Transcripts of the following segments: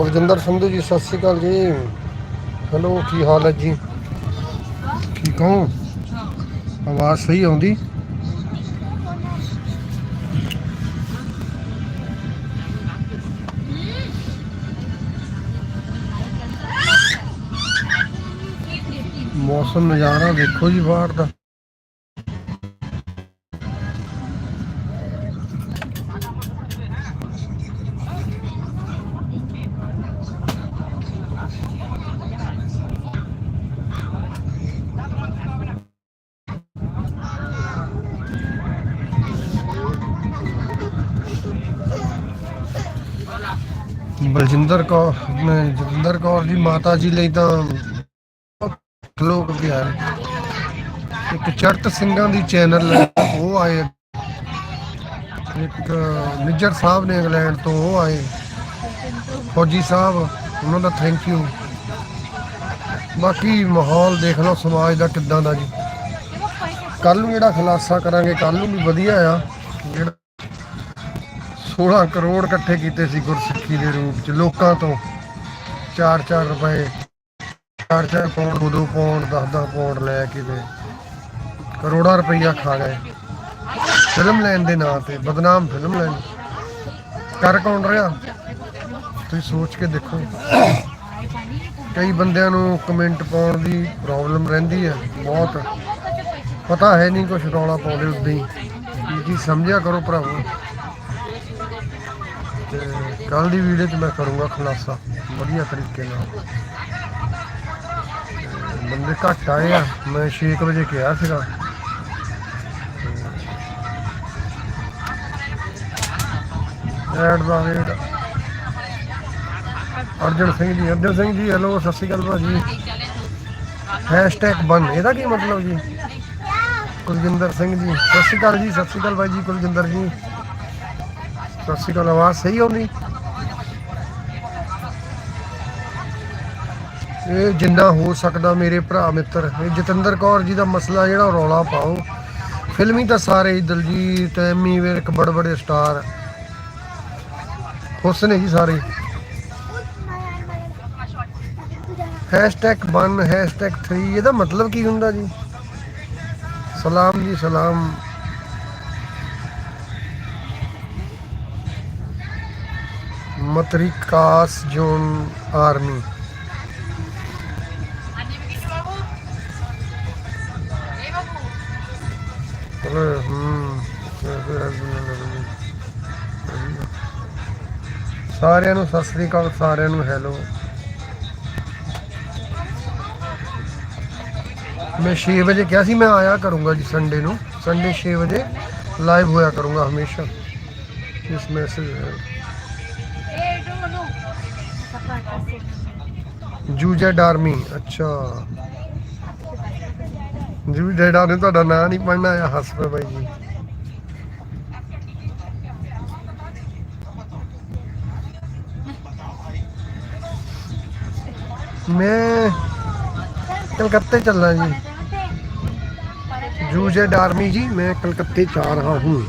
ਬਲਜਿੰਦਰ ਸੰਧੂ ਜੀ, ਸਤਿ ਸ਼੍ਰੀ ਅਕਾਲ ਜੀ। ਹੈਲੋ, ਕੀ ਹਾਲ ਹੈ ਜੀ? ਠੀਕ ਹੋ? ਆਵਾਜ਼ ਸਹੀ ਆਉਂਦੀ? ਮੌਸਮ ਨਜ਼ਾਰਾ ਦੇਖੋ ਜੀ ਬਾਹਰ ਦਾ। ਬਲਜਿੰਦਰ ਕੌਰ ਨੇ ਜਤਿੰਦਰ ਕੌਰ ਦੀ ਮਾਤਾ ਜੀ ਲਈ ਤਾਂ ਲੋਕ ਪਿਆਰੇ ਇੱਕ ਚੜਤ ਸਿੰਘਾਂ ਦੀ ਚੈਨਲ ਉਹ ਆਏ। ਇੱਕ ਨਿੱਜਰ ਸਾਹਿਬ ਨੇ ਇੰਗਲੈਂਡ ਤੋਂ ਉਹ ਆਏ। ਫੌਜੀ ਸਾਹਿਬ, ਉਹਨਾਂ ਦਾ ਥੈਂਕ ਯੂ ਬਾਕੀ ਮਾਹੌਲ ਦੇਖ ਲਓ, ਸਮਾਜ ਦਾ ਕਿੱਦਾਂ ਦਾ ਜੀ। ਕੱਲ ਨੂੰ ਜਿਹੜਾ ਖੁਲਾਸਾ ਕਰਾਂਗੇ ਕੱਲ ਨੂੰ ਵੀ ਵਧੀਆ ਆ। ਜਿਹੜਾ 16 ਕਰੋੜ ਇਕੱਠੇ ਕੀਤੇ ਸੀ ਗੁਰਸਿੱਖੀ ਦੇ ਰੂਪ ਚ, ਲੋਕਾਂ ਤੋਂ। 4-4 ਰੁਪਏ 4-4 ਪੌਂਡ 2 ਪੌਂਡ 10-10 ਪੌਂਡ ਲੈ ਕੇ ਤੇ ਕਰੋੜਾਂ ਰੁਪਈਆ ਖਾ ਗਏ। ਫਿਲਮ ਲੈਣ ਦੇ ਨਾਂ ਤੇ, ਬਦਨਾਮ ਫਿਲਮ ਲੈਣ। ਕਰ ਕੌਣ ਰਿਹਾ? ਤੁਸੀਂ ਸੋਚ ਕੇ ਦੇਖੋ। ਕਈ ਬੰਦਿਆਂ ਨੂੰ ਕਮੈਂਟ ਪਾਉਣ ਦੀ ਪ੍ਰੋਬਲਮ ਰਹਿੰਦੀ ਹੈ, ਬਹੁਤ। ਪਤਾ ਹੈ ਨਹੀਂ ਕੁਝ ਰੌਲਾ ਪਾਉਂਦੇ ਉਦਾਂ ਹੀ। ਕੀ ਸਮਝਿਆ ਕਰੋ ਭਰਾਵੋ। ਤੇ ਕੱਲ ਦੀ ਵੀਡੀਓ 'ਚ ਮੈਂ ਕਰੂੰਗਾ ਖੁਲਾਸਾ, ਵਧੀਆ ਤਰੀਕੇ ਨਾਲ। ਬੰਦੇ ਘੱਟ ਆਏ ਆ, ਮੈਂ 6 ਵਜੇ ਕਿਹਾ ਸੀਗਾ। ਐਡ ਦਾ ਰੇਟ ਅਰਜਨ ਸਿੰਘ ਜੀ, ਅਰਜਨ ਸਿੰਘ ਜੀ ਹੈਲੋ ਸਤਿ ਸ਼੍ਰੀ ਅਕਾਲ ਭਾਜੀ। ਹੈਸ਼ਟੈਗ ਬਨ ਇਹਦਾ ਕੀ ਮਤਲਬ ਜੀ? ਕੁਲਜਿੰਦਰ ਸਿੰਘ ਜੀ, ਸਤਿ ਸ਼੍ਰੀ ਅਕਾਲ ਜੀ, ਸਤਿ ਸ਼੍ਰੀ ਅਕਾਲ ਬਾਈ ਜੀ, ਕੁਲਜਿੰਦਰ ਜੀ। ਸਤਿ ਸ਼੍ਰੀ ਅਕਾਲ ਆਵਾਜ਼ ਸਹੀ ਆਉਂਦੀ ਇਹ ਜਿੰਨਾ ਹੋ ਸਕਦਾ ਮੇਰੇ ਭਰਾ ਮਿੱਤਰ ਇਹ ਜਤਿੰਦਰ ਕੌਰ ਜੀ ਦਾ ਮਸਲਾ ਜਿਹੜਾ ਰੌਲਾ ਪਾਓ। ਫਿਲਮੀ ਤਾਂ ਸਾਰੇ ਹੀ, ਦਲਜੀਤ ਐਮੀ ਵਿਰਕ ਬੜੇ ਬੜੇ ਸਟਾਰ ਹੁਸਨ ਹੈ ਸਾਰੇ। 1 3 ਇਹਦਾ ਮਤਲਬ ਕੀ ਹੁੰਦਾ ਜੀ? ਸਲਾਮ ਜੀ ਸਲਾਮ। ਮਤਰਿਕਾਸ ਜੋਨ ਆਰਮੀ। ਸਾਰਿਆਂ ਨੂੰ ਸਤਿ ਸ੍ਰੀ ਅਕਾਲ, ਸਾਰਿਆਂ ਨੂੰ ਹੈਲੋ। ਮੈਂ 6 ਵਜੇ ਕਿਹਾ ਸੀ, ਮੈਂ ਆਇਆ ਕਰੂੰਗਾ ਜੀ ਸੰਡੇ ਨੂੰ। ਸੰਡੇ 6 ਵਜੇ ਲਾਈਵ ਹੋਇਆ ਕਰੂੰਗਾ ਹਮੇਸ਼ਾ। ਇਸ ਮੈਸੇਜ ਜੂਜੈਡ ਆਰਮੀ ਅੱਛਾ ਜੂਜੈਡ ਆਰਮੀ ਤੁਹਾਡਾ ਨਾਂ ਨਹੀਂ ਪੜਨਾ ਆ ਹੱਸ ਪਏ ਬਾਈ ਜੀ ਮੈਂ कलकत्ते चल रहा जी ਜੂਜੈਡ ਆਰਮੀ ਜੀ ਮੈਂ ਕਲਕੱਤੇ ਚ ਆ ਰਹਾ ਹੂੰ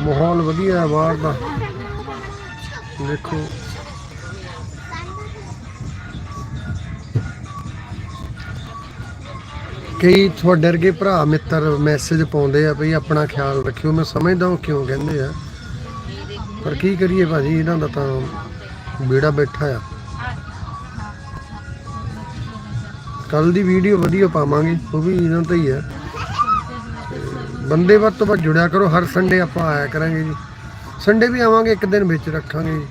ਮਾਹੌਲ ਵਧੀਆ ਹੈ ਬਾਹਰ ਦਾ ਕਈ ਤੁਹਾਡੇ ਵਰਗੇ ਭਰਾ ਮਿੱਤਰ ਮੈਸੇਜ ਪਾਉਂਦੇ ਆ ਭਈ ਆਪਣਾ ਖਿਆਲ ਰੱਖਿਓ। ਮੈਂ ਸਮਝਦਾ ਹਾਂ ਕਿਉਂ ਕਹਿੰਦੇ ਆ। ਪਰ ਕੀ ਕਰੀਏ ਭਾਜੀ, ਇਹਨਾਂ ਦਾ ਤਾਂ ਬੇੜਾ ਬੈਠਾ ਆ। ਕੱਲ ਦੀ ਵੀਡੀਓ ਵਧੀਆ ਪਾਵਾਂਗੇ, ਉਹ ਵੀ ਇਹਨਾਂ ਤੇ ਹੀ ਹੈ ਬੰਦੇ ਵੱਧ ਤੋਂ ਵੱਧ ਜੁੜਿਆ ਕਰੋ, ਹਰ ਸੰਡੇ ਆਪਾਂ ਆਇਆ ਕਰਾਂਗੇ ਜੀ। ਸੰਡੇ ਵੀ ਆਵਾਂਗੇ, ਇੱਕ ਦਿਨ ਵਿੱਚ ਰੱਖਾਂਗੇ ਜੀ।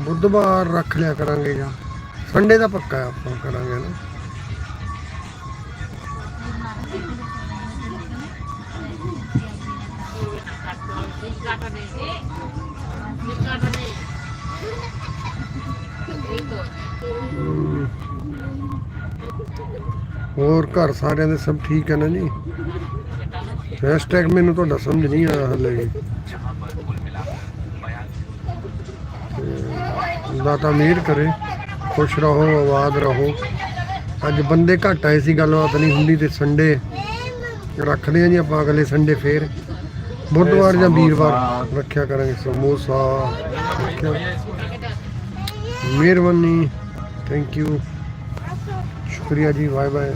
ਬੁੱਧਵਾਰ ਰੱਖ ਲਿਆ ਕਰਾਂਗੇ ਜਾਂ। ਸੰਡੇ ਦਾ ਪੱਕਾ ਆਪਾਂ ਕਰਾਂਗੇ ਨਾ। ਹੋਰ ਘਰ ਸਾਰਿਆਂ ਦੇ ਸਭ ਠੀਕ ਹੈ ਨਾ ਜੀ? ਹੈਸ਼ਟੈਗ ਮੈਨੂੰ ਤੁਹਾਡਾ ਸਮਝ ਨਹੀਂ ਆਇਆ ਹਲੇ ਵੀ। ਦਾਤਾ ਮਿਹਰ ਕਰੇ, ਖੁਸ਼ ਰਹੋ ਆਵਾਜ਼ ਰਹੋ। ਅੱਜ ਬੰਦੇ ਘੱਟ ਆਏ ਸੀ, ਗੱਲਬਾਤ ਨਹੀਂ ਹੁੰਦੀ ਤੇ ਸੰਡੇ ਰੱਖਦੇ ਆ ਜੀ ਆਪਾਂ ਅਗਲੇ ਸੰਡੇ ਫੇਰ। ਬੁੱਧਵਾਰ ਜਾਂ ਵੀਰਵਾਰ ਰੱਖਿਆ ਕਰਾਂਗੇ ਸਮੋਸਾ ਮਿਹਰਬਾਨੀ ਥੈਂਕ ਯੂ ਸ਼ੁਕਰੀਆ ਜੀ ਬਾਏ ਬਾਏ